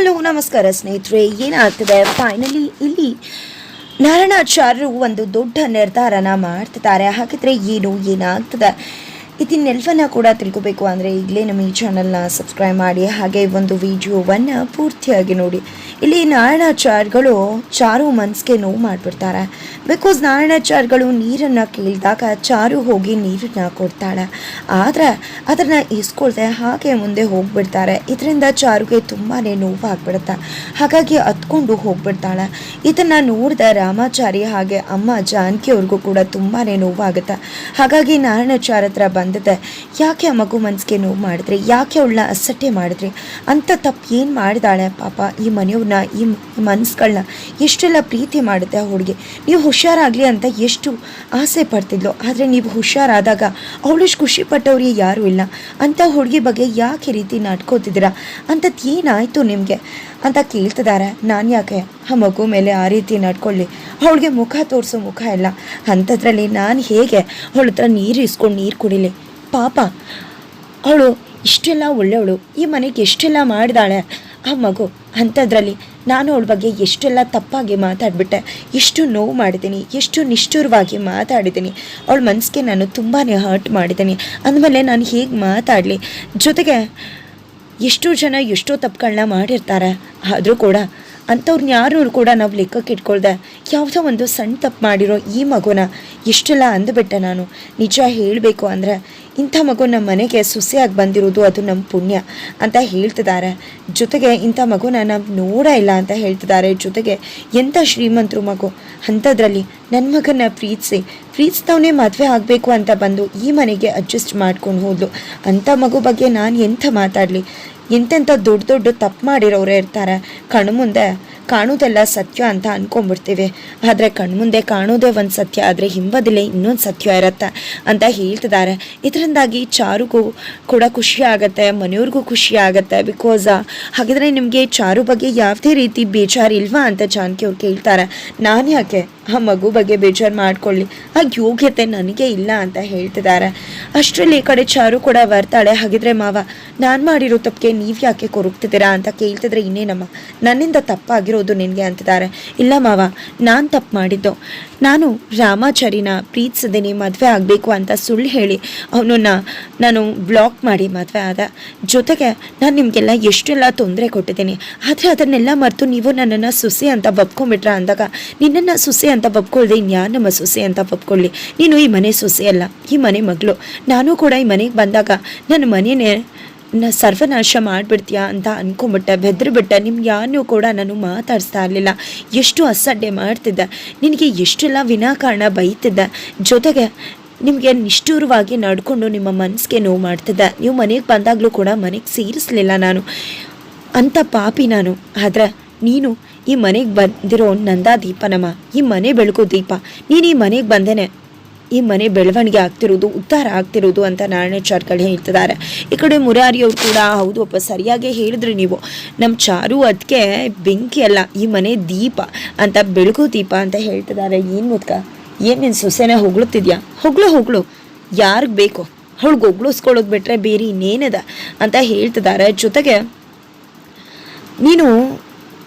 Hello, ನಮಸ್ಕಾರ ಸ್ನೇಹಿತರೆ. ಏನಾಗ್ತದೆ? ಫೈನಲಿ ಇಲ್ಲಿ ನಾರಾಯಣಾಚಾರ್ಯರು ಒಂದು ದೊಡ್ಡ ನಿರ್ಧಾರನ ಮಾಡ್ತಿದ್ದಾರೆ. ಹಾಗಿದ್ರೆ ಏನು ಏನಾಗ್ತದೆ? ಇದನ್ನೆಲ್ಲವನ್ನ ಕೂಡ ತಿಳ್ಕೊಬೇಕು ಅಂದರೆ ಈಗಲೇ ನಮ್ಮ ಈ ಚಾನಲ್ನ ಸಬ್ಸ್ಕ್ರೈಬ್ ಮಾಡಿ, ಹಾಗೆ ಒಂದು ವಿಡಿಯೋವನ್ನು ಪೂರ್ತಿಯಾಗಿ ನೋಡಿ. ಇಲ್ಲಿ ನಾರಾಯಣಾಚಾರ್ಯಗಳು ಚಾರು ಮನ್ಸಿಗೆ ನೋವು ಮಾಡಿಬಿಡ್ತಾರೆ. ಬಿಕಾಸ್ ನಾರಾಯಣಾಚಾರ್ಯಗಳು ನೀರನ್ನು ಕೇಳಿದಾಗ ಚಾರು ಹೋಗಿ ನೀರನ್ನು ಕೊಡ್ತಾಳೆ. ಆದರೆ ಅದನ್ನು ಇಸ್ಕೊಳ್ದೆ ಹಾಗೆ ಮುಂದೆ ಹೋಗ್ಬಿಡ್ತಾರೆ. ಇದರಿಂದ ಚಾರುಗೆ ತುಂಬಾ ನೋವಾಗ್ಬಿಡುತ್ತೆ. ಹಾಗಾಗಿ ಹತ್ಕೊಂಡು ಹೋಗ್ಬಿಡ್ತಾಳೆ. ಇದನ್ನು ನೋಡಿದ ರಾಮಾಚಾರಿ ಹಾಗೆ ಅಮ್ಮ ಜಾನಕಿಯವ್ರಿಗೂ ಕೂಡ ತುಂಬಾ ನೋವಾಗುತ್ತೆ. ಹಾಗಾಗಿ ನಾರಾಯಣಾಚಾರ್ಯ ಹತ್ರ ಬಂದಿದೆ. ಯಾಕೆ ಮಗು ಮನಸ್ಸಿಗೆ ನೋವು ಮಾಡಿದ್ರಿ? ಯಾಕೆ ಅವಳನ್ನ ಅಸಟ್ಟೆ ಮಾಡಿದ್ರಿ? ಅಂತ ತಪ್ಪು ಏನು ಮಾಡಿದಾಳೆ ಪಾಪ ಈ ಮನೆಯವ್ರನ್ನ, ಈ ಮನಸ್ಸುಗಳನ್ನ ಎಷ್ಟೆಲ್ಲ ಪ್ರೀತಿ ಮಾಡುತ್ತೆ ಹುಡುಗಿ. ನೀವು ಹುಷಾರಾಗಲಿ ಅಂತ ಎಷ್ಟು ಆಸೆ ಪಡ್ತಿದ್ಲು. ಆದರೆ ನೀವು ಹುಷಾರಾದಾಗ ಅವಳಷ್ಟು ಖುಷಿ ಪಟ್ಟವ್ರಿಗೆ ಯಾರೂ ಇಲ್ಲ. ಅಂಥ ಹುಡುಗಿ ಬಗ್ಗೆ ಯಾಕೆ ರೀತಿ ನಾಟ್ಕೋತಿದ್ದೀರಾ ಅಂಥದ್ದು ಏನಾಯಿತು ನಿಮಗೆ? ಅಂತ ಕೇಳ್ತಿದ್ದಾರೆ ನಾನು ಯಾಕೆ? ಆ ಮಗು ಮೇಲೆ ಆ ರೀತಿ ನಡ್ಕೊಳ್ಳಿ. ಅವಳಿಗೆ ಮುಖ ತೋರಿಸೋ ಮುಖ ಇಲ್ಲ. ಅಂಥದ್ರಲ್ಲಿ ನಾನು ಹೇಗೆ ಅವಳ ಹತ್ರ ನೀರು ಇಸ್ಕೊಂಡು ನೀರು ಕುಡಿಲಿ? ಪಾಪ. ಅವಳು ಇಷ್ಟೆಲ್ಲ ಒಳ್ಳೆಯವಳು ಈ ಮನೆಗೆ ಎಷ್ಟೆಲ್ಲ ಮಾಡಿದಾಳೆ? ಆ ಮಗು, ಅಂಥದ್ರಲ್ಲಿ ನಾನು ಅವಳ ಬಗ್ಗೆ ಎಷ್ಟೆಲ್ಲ ತಪ್ಪಾಗಿ ಮಾತಾಡಿಬಿಟ್ಟೆ, ಎಷ್ಟು ನೋವು ಮಾಡಿದ್ದೀನಿ, ಎಷ್ಟು ನಿಷ್ಠುರವಾಗಿ ಮಾತಾಡಿದ್ದೀನಿ, ಅವಳ ಮನಸ್ಸಿಗೆ ನಾನು ತುಂಬಾ ಹರ್ಟ್ ಮಾಡಿದ್ದೀನಿ, ಅಂದಮೇಲೆ ನಾನು ಹೇಗೆ ಮಾತಾಡಲಿ? ಜೊತೆಗೆ ಎಷ್ಟೋ ಜನ ಎಷ್ಟೋ ತಪ್ಪುಗಳನ್ನ ಮಾಡಿರ್ತಾರೆ, ಆದರೂ ಕೂಡ ಅಂಥವ್ರನ್ನ ಯಾರು ಕೂಡ ನಾವು ಲೆಕ್ಕಕ್ಕೆ ಇಟ್ಕೊಳ್ದೆ, ಯಾವುದೋ ಒಂದು ಸಣ್ಣ ತಪ್ಪು ಮಾಡಿರೋ ಈ ಮಗುನ ಎಷ್ಟೆಲ್ಲ ಅಂದುಬಿಟ್ಟೆ ನಾನು. ನಿಜ ಹೇಳಬೇಕು ಅಂದರೆ ಇಂಥ ಮಗು ನಮ್ಮ ಮನೆಗೆ ಸುಸಿಯಾಗಿ ಬಂದಿರೋದು ಅದು ನಮ್ಮ ಪುಣ್ಯ ಅಂತ ಹೇಳ್ತಿದ್ದಾರೆ. ಜೊತೆಗೆ ಇಂಥ ಮಗುನ ನಾವು ನೋಡ ಇಲ್ಲ ಅಂತ ಹೇಳ್ತಿದ್ದಾರೆ. ಜೊತೆಗೆ ಎಂಥ ಶ್ರೀಮಂತರು ಮಗು. ಅಂಥದ್ರಲ್ಲಿ ನನ್ನ ಮಗನ ಪ್ರೀತಿಸಿ ಪ್ರೀತಿಸ್ತವನೇ ಮದುವೆ ಆಗಬೇಕು ಅಂತ ಬಂದು ಈ ಮನೆಗೆ ಅಡ್ಜಸ್ಟ್ ಮಾಡ್ಕೊಂಡು ಹೋದ್ಲು. ಅಂಥ ಮಗು ಬಗ್ಗೆ ನಾನು ಎಂಥ ಮಾತಾಡಲಿ? ಎಂತೆಂಥ ದೊಡ್ಡ ದೊಡ್ಡ ತಪ್ಪು ಮಾಡಿರೋರೇ ಇರ್ತಾರೆ. ಕಣ್ಮುಂದೆ ಕಾಣೋದೆಲ್ಲ ಸತ್ಯ ಅಂತ ಅನ್ಕೊಂಡ್ಬಿಡ್ತೀವಿ. ಆದರೆ ಕಣ್ಮುಂದೆ ಕಾಣೋದೇ ಒಂದು ಸತ್ಯ, ಆದರೆ ಹಿಂಬದಿಲೆ ಇನ್ನೊಂದು ಸತ್ಯ ಇರತ್ತೆ ಅಂತ ಹೇಳ್ತಿದ್ದಾರೆ ಇದರಿಂದಾಗಿ ಚಾರುಗೂ ಕೂಡ ಖುಷಿ ಆಗುತ್ತೆ, ಮನೆಯವ್ರಿಗೂ ಖುಷಿ ಆಗುತ್ತೆ. ಬಿಕಾಸ್ ಹಾಗಿದ್ರೆ ನಿಮಗೆ ಚಾರು ಬಗ್ಗೆ ಯಾವುದೇ ರೀತಿ ಬೇಜಾರು ಇಲ್ವಾ ಅಂತ ಜಾನಕಿ ಅವ್ರು ಕೇಳ್ತಾರೆ. ನಾನು ಯಾಕೆ ಆ ಮಗು ಬಗ್ಗೆ ಬೇಜಾರು ಮಾಡ್ಕೊಳ್ಳಿ? ಆ ಯೋಗ್ಯತೆ ನನಗೆ ಇಲ್ಲ ಅಂತ ಹೇಳ್ತಿದ್ದಾರೆ ಅಷ್ಟರಲ್ಲಿ ಈ ಕಡೆ ಚಾರು ಕೂಡ ಬರ್ತಾಳೆ. ಹಾಗಿದ್ರೆ ಮಾವ, ನಾನು ಮಾಡಿರೋ ತಪ್ಪಿಗೆ ನೀವು ಯಾಕೆ ಕೊರಗ್ತಿದ್ದೀರಾ ಅಂತ ಕೇಳ್ತಿದ್ರೆ ಇನ್ನೇನಮ್ಮ? ನನ್ನಿಂದ ತಪ್ಪಾಗಿರೋದು ನಿನಗೆ ಅಂತಿದ್ದಾರೆ. ಇಲ್ಲ ಮಾವ, ನಾನು ತಪ್ಪು ಮಾಡಿದ್ದು. ನಾನು ರಾಮಾಚಾರಿನ ಪ್ರೀತಿಸಿದ್ದೀನಿ ಮದುವೆ ಆಗಬೇಕು ಅಂತ ಸುಳ್ಳು ಹೇಳಿ ಅವನನ್ನ ನಾನು ಬ್ಲಾಕ್ ಮಾಡಿ ಮದುವೆ ಆದ. ಜೊತೆಗೆ ನಾನು ನಿಮಗೆಲ್ಲ ಎಷ್ಟೆಲ್ಲ ತೊಂದರೆ ಕೊಟ್ಟಿದ್ದೀನಿ. ಆದರೆ ಅದನ್ನೆಲ್ಲ ಮರೆತು ನೀವು ನನ್ನನ್ನು ಸುಸಿ ಅಂತ ಬಬ್ಕೊಂಡ್ಬಿಟ್ರ ಅಂದಾಗ, ನಿನ್ನನ್ನು ಸುಸಿ ಅಂತ ಬಬ್ಕೊಳ್ದೆ ಇನ್ಯಾರು ನಮ್ಮ ಸೊಸೆ ಅಂತ ಬಬ್ಕೊಳ್ಳಿ ನೀನು ಈ ಮನೆ ಸೊಸೆ ಅಲ್ಲ, ಈ ಮನೆ ಮಗಳು. ನಾನು ಕೂಡ ಈ ಮನೆಗೆ ಬಂದಾಗ ನನ್ನ ಮನೆಯೇ ನ ಸರ್ವನಾಶ ಮಾಡಿಬಿಡ್ತೀಯಾ ಅಂತ ಅನ್ಕೊಂಬಿಟ್ಟೆ, ಬೆದ್ರಿಬಿಟ್ಟೆ. ನಿಮ್ಗೆ ಯಾರನ್ನೂ ಕೂಡ ನಾನು ಮಾತಾಡಿಸ್ತಾ ಇರಲಿಲ್ಲ. ಎಷ್ಟು ಅಸಡ್ಡೆ ಮಾಡ್ತಿದ್ದೆ. ನಿನಗೆ ಎಷ್ಟೆಲ್ಲ ವಿನಾಕಾರಣ ಬೈತಿದ್ದೆ. ಜೊತೆಗೆ ನಿಮಗೆ ನಿಷ್ಠೂರವಾಗಿ ನಡ್ಕೊಂಡು ನಿಮ್ಮ ಮನಸ್ಸಿಗೆ ನೋವು ಮಾಡ್ತಿದ್ದೆ. ನೀವು ಮನೆಗೆ ಬಂದಾಗಲೂ ಕೂಡ ಮನೆಗೆ ಸೇರಿಸಲಿಲ್ಲ ನಾನು. ಅಂಥ ಪಾಪಿ ನಾನು. ಆದರೆ ನೀನು ಈ ಮನೆಗೆ ಬಂದಿರೋ ನಂದಾ ದೀಪನಮ್ಮ ಈ ಮನೆ ಬೆಳಕು ದೀಪ. ನೀನು ಈ ಮನೆಗೆ ಬಂದೇನೆ. ಈ ಮನೆ ಬೆಳವಣಿಗೆ ಆಗ್ತಿರೋದು, ಉದ್ಧಾರ ಆಗ್ತಿರೋದು ಅಂತ ನಾರಾಯಣಾಚಾರ್ಗಳು ಹೇಳ್ತಿದ್ದಾರೆ. ಈ ಕಡೆ ಮುರಾರಿಯವ್ರು ಕೂಡ, ಹೌದು ಅಪ್ಪ, ಸರಿಯಾಗಿ ಹೇಳಿದ್ರಿ ನೀವು. ನಮ್ಮ ಚಾರು ಅದಕ್ಕೆ ಬೆಂಕಿ ಅಲ್ಲ, ಈ ಮನೆ ದೀಪ ಅಂತ, ಬೆಳಗು ದೀಪ ಅಂತ ಹೇಳ್ತಿದ್ದಾರೆ. ಏನು ಮುದ್ಕ? ಏನು ನಿನ್ನ ಸೊಸೆನ ಹೊಗಳುತ್ತಿದ್ಯಾ ಹೊಗಳು ಹೊಗಳು. ಯಾರಿಗೆ ಬೇಕು? ಅವಳಿಗೆ ಹೊಗಳಿಸ್ಕೊಳ್ಳೋದು ಬಿಟ್ಟರೆ ಬೇರೆ ಇನ್ನೇನದ ಅಂತ ಹೇಳ್ತಿದ್ದಾರೆ. ಜೊತೆಗೆ ನೀನು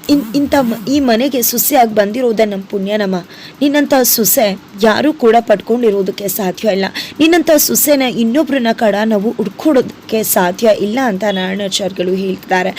ಇನ್, ಇಂಥ ಈ ಮನೆಗೆ ಸೊಸೆಯಾಗಿ ಬಂದಿರೋದೇ ನಮ್ಮ ಪುಣ್ಯನಮ್ಮ ನಿನ್ನಂಥ ಸೊಸೆ ಯಾರೂ ಕೂಡ ಪಡ್ಕೊಂಡಿರೋದಕ್ಕೆ ಸಾಧ್ಯ ಇಲ್ಲ. ನಿನ್ನಂಥ ಸೊಸೆನ ಇನ್ನೊಬ್ಬರನ್ನ ಕಡ ನಾವು ಹುಡ್ಕೊಡೋದಕ್ಕೆ ಸಾಧ್ಯ ಇಲ್ಲ ಅಂತ ನಾರಾಯಣಾಚಾರ್ಯಗಳು ಹೇಳ್ತಿದ್ದಾರೆ.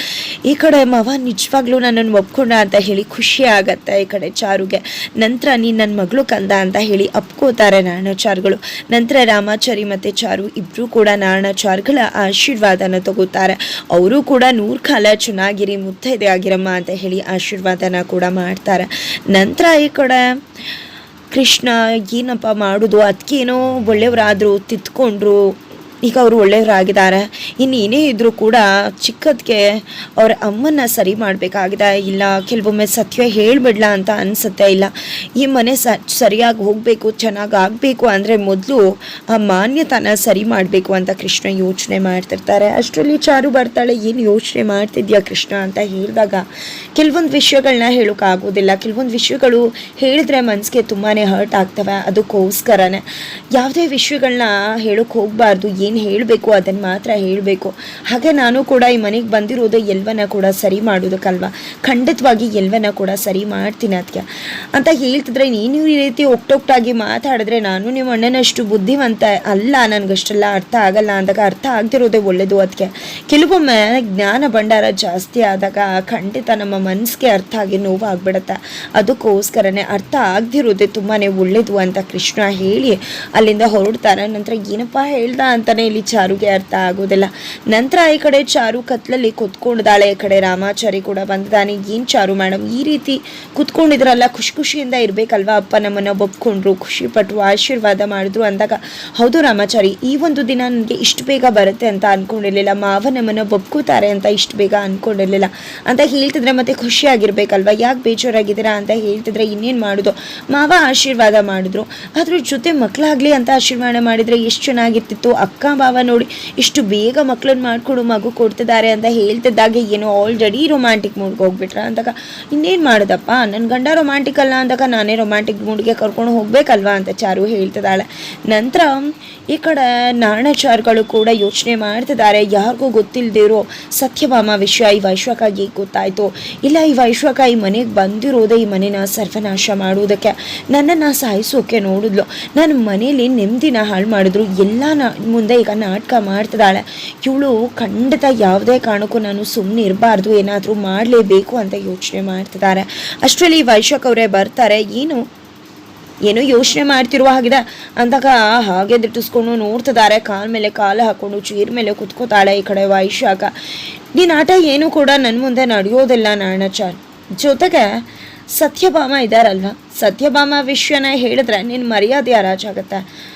ಈ ಕಡೆ ಮವ, ನಿಜವಾಗ್ಲೂ ನನ್ನನ್ನು ಒಪ್ಕೊಂಡ ಅಂತ ಹೇಳಿ ಖುಷಿ ಆಗತ್ತೆ ಈ ಕಡೆ ಚಾರುಗೆ. ನಂತರ ನೀನು ನನ್ನ ಮಗಳು ಕಂದ ಅಂತ ಹೇಳಿ ಅಪ್ಕೋತಾರೆ ನಾರಾಯಣಾಚಾರ್ಯಗಳು ನಂತರ ರಾಮಾಚಾರಿ ಮತ್ತು ಚಾರು ಇಬ್ಬರೂ ಕೂಡ ನಾರಾಯಣಾಚಾರ್ಯಗಳ ಆಶೀರ್ವಾದನ ತಗೋತಾರೆ. ಅವರು ಕೂಡ ನೂರು ಕಾಲ ಚೆನ್ನಾಗಿರಿ, ಮುತ್ತೈದೆ ಆಗಿರಮ್ಮ ಅಂತ ಹೇಳಿ ಆಶೀರ್ವಾದನ ಕೂಡ ಮಾಡ್ತಾರೆ. ನಂತರ ಈ ಕಡೆ ಕೃಷ್ಣ, ಏನಪ್ಪ ಮಾಡೋದು? ಅದಕ್ಕೇನೋ ಒಳ್ಳೆಯವರಾದರು ತಿತ್ಕೊಂಡ್ರು. ಈಗ ಅವರು ಒಳ್ಳೆಯವರಾಗಿದ್ದಾರೆ. ಇನ್ನು ಏನೇ ಇದ್ದರೂ ಕೂಡ ಚಿಕ್ಕದಕ್ಕೆ ಅವರ ಅಮ್ಮನ್ನ ಸರಿ ಮಾಡಬೇಕಾಗಿದೆ. ಇಲ್ಲ, ಕೆಲವೊಮ್ಮೆ ಸತ್ಯ ಹೇಳಿಬಿಡ್ಲಾ ಅಂತ ಅನಿಸುತ್ತೆ. ಇಲ್ಲ, ಈ ಮನೆ ಸರಿಯಾಗಿ ಹೋಗಬೇಕು, ಚೆನ್ನಾಗಿ ಆಗಬೇಕು ಅಂದರೆ ಮೊದಲು ಆ ಮಾನ್ಯತನ ಸರಿ ಮಾಡಬೇಕು ಅಂತ ಕೃಷ್ಣ ಯೋಚನೆ ಮಾಡ್ತಿರ್ತಾರೆ. ಅಷ್ಟರಲ್ಲಿ ಚಾರು ಬರ್ತಾಳೆ, ಏನು ಯೋಚನೆ ಮಾಡ್ತಿದ್ಯಾ ಕೃಷ್ಣ? ಅಂತ ಹೇಳಿದಾಗ ಕೆಲವೊಂದು ವಿಷಯಗಳನ್ನ ಹೇಳೋಕ್ಕಾಗೋದಿಲ್ಲ ಕೆಲವೊಂದು ವಿಷಯಗಳು ಹೇಳಿದ್ರೆ ಮನಸ್ಸಿಗೆ ತುಂಬಾ ಹರ್ಟ್ ಆಗ್ತವೆ. ಅದಕ್ಕೋಸ್ಕರನೇ. ಯಾವುದೇ ವಿಷಯಗಳನ್ನ ಹೇಳೋಕೆ ಹೋಗಬಾರ್ದು. ಏನು ಏನು ಹೇಳಬೇಕು ಅದನ್ನು ಮಾತ್ರ ಹೇಳಬೇಕು. ಹಾಗೆ ನಾನು ಕೂಡ ಈ ಮನೆಗೆ ಬಂದಿರೋದು ಎಲ್ವನ ಕೂಡ ಸರಿ ಮಾಡೋದಕ್ಕಲ್ವ? ಖಂಡಿತವಾಗಿ ಎಲ್ವನ ಕೂಡ ಸರಿ ಮಾಡ್ತೀನಿ ಅದಕ್ಕೆ ಅಂತ ಹೇಳ್ತಿದ್ರೆ ನೀನು ಈ ರೀತಿ ಒಕ್ಟೊಕ್ಟಾಗಿ ಮಾತಾಡಿದ್ರೆ ನಾನು ನಿಮ್ಮ ಅಣ್ಣನಷ್ಟು ಬುದ್ಧಿವಂತ ಅಲ್ಲ, ನನಗಷ್ಟೆಲ್ಲ ಅರ್ಥ ಆಗಲ್ಲ ಅಂದಾಗ ಅರ್ಥ ಆಗದಿರೋದೇ ಒಳ್ಳೆಯದು ಅದಕ್ಕೆ ಕೆಲವೊಮ್ಮೆ ಜ್ಞಾನ ಭಂಡಾರ ಜಾಸ್ತಿ ಆದಾಗ ಖಂಡಿತ ನಮ್ಮ ಮನಸ್ಸಿಗೆ ಅರ್ಥ ಆಗಿ ನೋವಾಗ್ಬಿಡತ್ತೆ. ಅದಕ್ಕೋಸ್ಕರನೇ ಅರ್ಥ ಆಗದಿರೋದೇ ತುಂಬಾ ಒಳ್ಳೆಯದು ಅಂತ ಕೃಷ್ಣ ಹೇಳಿ ಅಲ್ಲಿಂದ ಹೊರಡ್ತಾರೆ ನಂತರ ಏನಪ್ಪ ಹೇಳ್ದ ಅಂತಾನೆ ಇಲ್ಲಿ ಚಾರುಗೆ ಅರ್ಥ ಆಗೋದಿಲ್ಲ. ನಂತರ ಈ ಕಡೆ ಚಾರು ಕತ್ಲಲ್ಲಿ ಕುತ್ಕೊಂಡಿದ್ದಾಳೆ. ಈ ಕಡೆ ರಾಮಾಚಾರಿ ಕೂಡ ಬಂದಿದ್ದಾನೆ. ಏನು ಚಾರು ಮೇಡಮ್ ಈ ರೀತಿ ಕುತ್ಕೊಂಡಿದ್ರಲ್ಲ ಖುಷಿ ಖುಷಿಯಿಂದ ಇರಬೇಕಲ್ವಾ? ಅಪ್ಪ ನಮ್ಮನ್ನು ಒಪ್ಕೊಂಡ್ರು ಖುಷಿ ಪಟ್ಟರು ಆಶೀರ್ವಾದ ಮಾಡಿದ್ರು ಅಂದಾಗ, ಹೌದು ರಾಮಾಚಾರಿ, ಈ ಒಂದು ದಿನ ನನಗೆ ಇಷ್ಟು ಬೇಗ ಬರುತ್ತೆ ಅಂತ ಅಂದ್ಕೊಂಡಿರಲಿಲ್ಲ ಮಾವ ನಮ್ಮನ್ನು ಒಪ್ಕೋತಾರೆ ಅಂತ ಇಷ್ಟು ಬೇಗ ಅಂದ್ಕೊಂಡಿರಲಿಲ್ಲ ಅಂತ ಹೇಳ್ತಿದ್ರೆ ಮತ್ತೆ ಖುಷಿಯಾಗಿರ್ಬೇಕಲ್ವಾ? ಯಾಕೆ ಬೇಜಾರಾಗಿದ್ದೀರಾ ಅಂತ ಹೇಳ್ತಿದ್ರೆ ಇನ್ನೇನು ಮಾಡೋದು? ಮಾವ ಆಶೀರ್ವಾದ ಮಾಡಿದ್ರು. ಅದ್ರ ಜೊತೆ ಮಕ್ಕಳಾಗ್ಲಿ ಅಂತ ಆಶೀರ್ವಾದ ಮಾಡಿದ್ರೆ ಎಷ್ಟು ಚೆನ್ನಾಗಿರ್ತಿತ್ತು? ಅಕ್ಕ ಮಾವ ನೋಡಿ ಇಷ್ಟು ಬೇಗ ಮಕ್ಕಳನ್ನ ಮಾಡಿಕೊಡು, ಮಗು ಕೊಡ್ತಿದ್ದಾರೆ ಅಂತ ಹೇಳ್ತಿದ್ದಾಗೆ ಏನೋ ಆಲ್ರೆಡಿ ರೊಮ್ಯಾಂಟಿಕ್ ಮೂಡ್ಗೆ ಹೋಗ್ಬಿಟ್ರ ಅಂದಾಗ, ಇನ್ನೇನು ಮಾಡೋದಪ್ಪ? ನನ್ನ ಗಂಡ ರೊಮ್ಯಾಂಟಿಕ್ ಅಲ್ಲ ಅಂದಾಗ ನಾನೇ ರೊಮ್ಯಾಂಟಿಕ್ ಮೂಡ್ಗೆ ಕರ್ಕೊಂಡು ಹೋಗ್ಬೇಕಲ್ವಾ ಅಂತ ಚಾರು ಹೇಳ್ತಿದ್ದಾಳೆ. ನಂತರ ಈ ಕಡೆ ನಾಣಚಾರ್ಗಳು ಕೂಡ ಯೋಚನೆ ಮಾಡ್ತಿದ್ದಾರೆ. ಯಾರಿಗೂ ಗೊತ್ತಿಲ್ಲದಿರೋ ಸತ್ಯಭಾಮ ವಿಷಯ ಈ ವೈಶ್ವಕಾಗಿ ಗೊತ್ತಾಯ್ತು. ಇಲ್ಲ, ಈ ವೈಶ್ವಕ ಈ ಮನೆಗೆ ಬಂದಿರೋದೇ ಈ ಮನೆನ ಸರ್ವನಾಶ ಮಾಡುವುದಕ್ಕೆ. ನನ್ನನ್ನು ಸಾಯಿಸೋಕೆ ನೋಡಿದ್ಲು. ನನ್ನ ಮನೇಲಿ ನೆಮ್ಮದಿನ ಹಾಳು ಮಾಡಿದ್ರು. ಎಲ್ಲ ನಾ ಮುಂದೆ ಈಗ ನಾಟಕ ಮಾಡ್ತಿದ್ದಾಳೆ. ಇವಳು ಖಂಡಿತ ಯಾವುದೇ ಕಾರಣಕ್ಕೂ ನಾನು ಸುಮ್ಮನೆ ಇರಬಾರ್ದು, ಏನಾದರೂ ಮಾಡಲೇಬೇಕು ಅಂತ ಯೋಚನೆ ಮಾಡ್ತಿದ್ದಾರೆ. ಅಷ್ಟರಲ್ಲಿ ವೈಶಾಖ್ ಅವರೇ ಬರ್ತಾರೆ. ಏನು? ಏನೋ ಯೋಚನೆ ಮಾಡ್ತಿರುವ ಹಾಗಿದೆ. ಅಂದಾಗ ಹಾಗೆ ದಿಟ್ಟಿಸ್ಕೊಂಡು ನೋಡ್ತಿದ್ದಾರೆ. ಕಾಲ್ ಮೇಲೆ ಕಾಲು ಹಾಕೊಂಡು ಚೀರ್ ಮೇಲೆ ಕುತ್ಕೋತಾಳೆ ಈ ಕಡೆ ವೈಶಾಖ. ನೀನು ಆಟ ಏನು ಕೂಡ ನನ್ನ ಮುಂದೆ ನಡೆಯೋದಿಲ್ಲ ನಾಣಚಾರ್. ಜೊತೆಗೆ ಸತ್ಯಭಾಮ ಇದ್ದಾರಲ್ವ? ಸತ್ಯಭಾಮ ವಿಷಯನ ಹೇಳಿದ್ರೆ ನಿನ್ನ ಮರ್ಯಾದೆ ಹರಾಜಾಗತ್ತೆ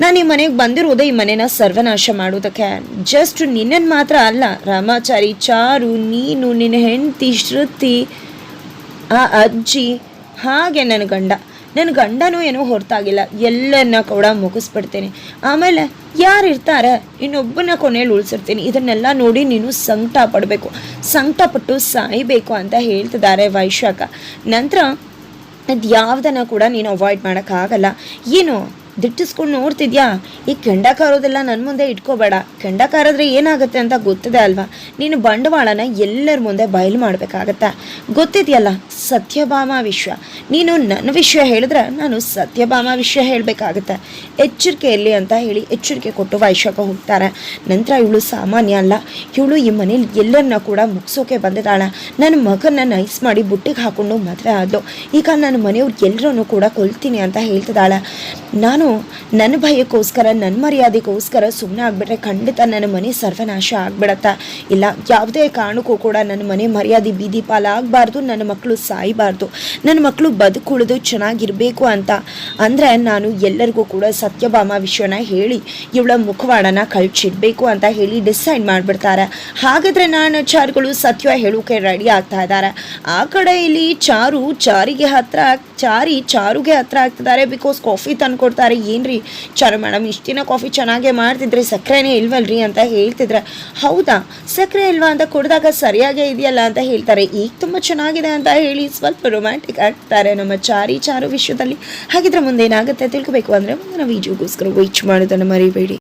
ನಾನು ಈ ಮನೆಗೆ ಬಂದಿರೋದೇ ಈ ಮನೆನ ಸರ್ವನಾಶ ಮಾಡೋದಕ್ಕೆ. ಜಸ್ಟ್ ನಿನ್ನನ್ನು ಮಾತ್ರ ಅಲ್ಲ, ರಾಮಾಚಾರಿ, ಚಾರು, ನೀನು, ನಿನ್ನ ಹೆಂಡತಿ, ಶ್ರುತಿ, ಆ ಅಜ್ಜಿ, ಹಾಗೆ ನನ್ನ ಗಂಡ. ನನ್ನ ಗಂಡನೂ ಏನೂ ಹೊರತಾಗಿಲ್ಲ. ಎಲ್ಲನ್ನ ಕೂಡ ಮುಗಿಸ್ಬಿಡ್ತೀನಿ. ಆಮೇಲೆ ಯಾರು ಇರ್ತಾರೆ, ಇನ್ನೊಬ್ಬನ ಕೊನೆಯಲ್ಲಿ ಉಳಿಸಿರ್ತೀನಿ. ಇದನ್ನೆಲ್ಲ ನೋಡಿ ನೀನು ಸಂಕಟ ಪಡಬೇಕು ಸಂಕಟ ಪಟ್ಟು ಸಾಯಬೇಕು ಅಂತ ಹೇಳ್ತಿದ್ದಾರೆ ವೈಶಾಖ. ನಂತರ ಅದು ಯಾವುದನ್ನು ಕೂಡ ನೀನು ಅವಾಯ್ಡ್ ಮಾಡೋಕ್ಕಾಗಲ್ಲ. ಏನು? ದಿಟ್ಟಿಸ್ಕೊಂಡು ನೋಡ್ತಿದ್ಯಾ? ಈ ಕೆಂಡ ಕಾರೋದೆಲ್ಲ ನನ್ನ ಮುಂದೆ ಇಟ್ಕೋಬೇಡ. ಕೆಂಡ ಕಾರಿದ್ರೆ ಏನಾಗುತ್ತೆ ಅಂತ ಗೊತ್ತಿದೆ ಅಲ್ವಾ? ನೀನು ಬಂಡವಾಳನ ಎಲ್ಲರ ಮುಂದೆ ಬಯಲು ಮಾಡಬೇಕಾಗತ್ತೆ. ಗೊತ್ತಿದೆಯಲ್ಲ, ಸತ್ಯಭಾಮ ವಿಶ್ವ. ನೀನು ನನ್ನ ವಿಷಯ ಹೇಳಿದ್ರೆ ನಾನು ಸತ್ಯಭಾಮ ವಿಷಯ ಹೇಳಬೇಕಾಗತ್ತೆ. ಎಚ್ಚರಿಕೆಯಲ್ಲಿ ಅಂತ ಹೇಳಿ ಎಚ್ಚರಿಕೆ ಕೊಟ್ಟು ವೈಶಾಖ ಹೋಗ್ತಾರೆ. ನಂತರ ಇವಳು ಸಾಮಾನ್ಯ ಅಲ್ಲ. ಇವಳು ಈ ಮನೇಲಿ ಎಲ್ಲರನ್ನ ಕೂಡ ಮುಗಿಸೋಕೆ ಬಂದಿದ್ದಾಳೆ. ನನ್ನ ಮಗನ ನೈಸ್ ಮಾಡಿ ಬುಟ್ಟಿಗೆ ಹಾಕೊಂಡು ಮದುವೆ ಆದ್ಲು. ಈಗ ನನ್ನ ಮನೆಯವ್ರು ಎಲ್ಲರನ್ನು ಕೂಡ ಕೊಲ್ತೀನಿ ಅಂತ ಹೇಳ್ತಿದ್ದಾಳೆ. ನಾನು ನನ್ನ ಭಯಕ್ಕೋಸ್ಕರ, ನನ್ನ ಮರ್ಯಾದೆಗೋಸ್ಕರ ಸುಮ್ಮನೆ ಆಗ್ಬಿಟ್ರೆ ಖಂಡಿತ ನನ್ನ ಮನೆ ಸರ್ವನಾಶ ಆಗ್ಬಿಡತ್ತಾ? ಇಲ್ಲ, ಯಾವುದೇ ಕಾರಣಕ್ಕೂ ಕೂಡ ನನ್ನ ಮನೆ ಮರ್ಯಾದೆ ಬೀದಿ ಪಾಲಾಗಬಾರ್ದು, ನನ್ನ ಮಕ್ಕಳು ಸಾಯಬಾರ್ದು, ನನ್ನ ಮಕ್ಕಳು ಬದುಕುಳಿದು ಚೆನ್ನಾಗಿರಬೇಕು ಅಂತ. ಅಂದರೆ ನಾನು ಎಲ್ಲರಿಗೂ ಕೂಡ ಸತ್ಯಭಾಮ ವಿಷಯನ ಹೇಳಿ, ಇವಳ ಮುಖವಾಡನ ಕಳ್ಚಿಡ್ಬೇಕು ಅಂತ ಹೇಳಿ ಡಿಸೈಡ್ ಮಾಡಿಬಿಡ್ತಾರೆ. ಹಾಗಾದರೆ ನಾನು ಚಾರುಗಳು ಸತ್ಯ ಹೇಳೋಕೆ ರೆಡಿ ಆಗ್ತಾ ಇದ್ದಾರೆ? ಆ ಕಡೆ ಇಲ್ಲಿ ಚಾರು, ಚಾರಿಗೆ ಹತ್ರ, ಚಾರಿ ಚಾರುಗೆ ಹತ್ರ ಆಗ್ತಿದ್ದಾರೆ ಬಿಕಾಸ್ ಕಾಫಿ ತಂದು ಕೊಡ್ತಾರೆ ಏನ್ರಿ? ಚಾರು ಮೇಡಮ್, ಇಷ್ಟು ದಿನ ಕಾಫಿ ಚೆನ್ನಾಗೇ ಮಾಡ್ತಿದ್ರೆ ಸಕ್ಕರೆನೇ ಇಲ್ವಲ್ರಿ ಅಂತ ಹೇಳ್ತಿದ್ರೆ. ಹೌದಾ? ಸಕ್ಕರೆ ಇಲ್ವಾ ಅಂತ ಕುಡ್ದಾಗ ಸರಿಯಾಗೇ ಇದೆಯಲ್ಲ ಅಂತ ಹೇಳ್ತಾರೆ. ಈಗ ತುಂಬ ಚೆನ್ನಾಗಿದೆ ಅಂತ ಹೇಳಿ ಸ್ವಲ್ಪ ರೊಮ್ಯಾಂಟಿಕ್ ಆಗ್ತಾರೆ ನಮ್ಮ ಚಾರಿ ಚಾರು ವಿಶ್ವದಲ್ಲಿ ಹಾಗಿದ್ರೆ ಮುಂದೆ ಏನಾಗುತ್ತೆ ತಿಳ್ಕೊಬೇಕು ಅಂದರೆ ಮುಂದಿನ ವೀಡಿಯೋಗೋಸ್ಕರ ವೀಚ್ ಮಾಡೋದನ್ನು ಮರಿಬೇಡಿ.